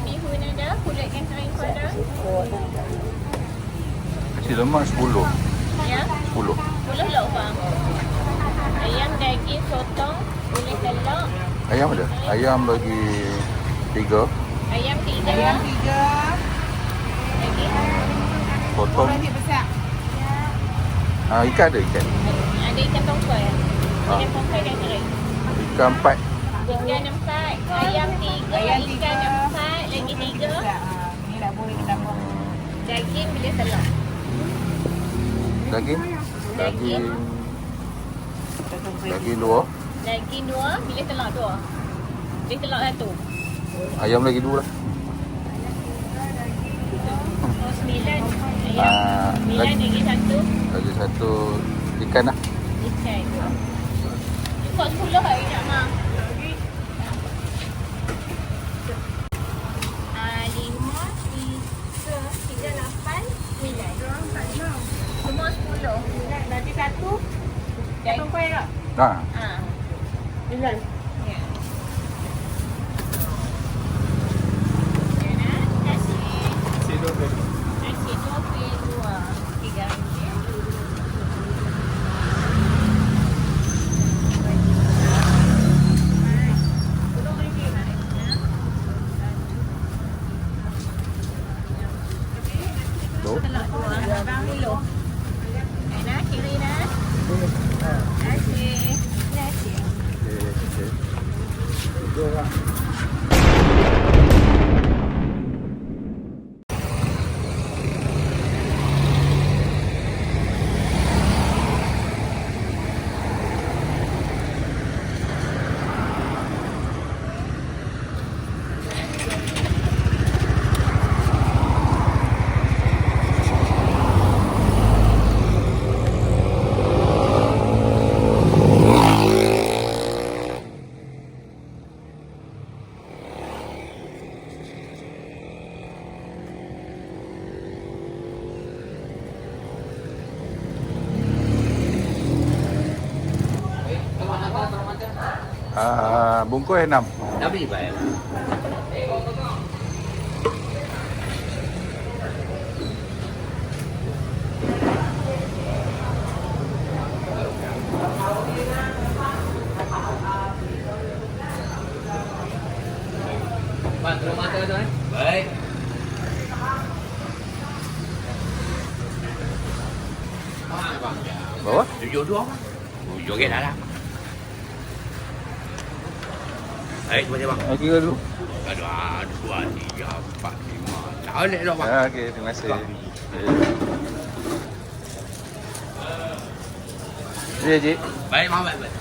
Kulit bihun ada, kulit kentang kuala. Nasi lemak 10. Ya? 10. 10 lauk. Ayam daging sotong, Boleh telur. Ayam ada? Ayam bagi tiga. Ayam tiga Ayam tiga Daging. Sotong. Besar. Ah, ikan ada ikan? Ada, ikan tongkol. Ah. Ikan ha. tongkol dan kering. Ikan empat. Ikan empat. Ayam tiga. Ayam Ikan daging bila telur. Daging. Daging. Daging dua. Daging dua, bila telur dua. Bila telur satu. Ayam lagi dua lah. Oh, sembilan. Ayam Ah, sembilan lagi- lagi satu, Lagi satu ikan lah. ikan. Cukup sepuluh hari nak mak. วยหรอกอ่าอ่นี่เลยเนี่ยดี๋ยวนะแค่สี สีดูดเลย uh, bungkus enam. nằm bayar. Bạn rửa mặt rồi đấy. Vậy. Bawa? Jujur dua. cái đã ra. Baik, terima kasih bang. Kira dulu. Ada ah, dua, tiga, empat, lima. Tak boleh dah bang. Ah, okey, terima kasih. Ya, Cik. Baik, bang, baik, baik.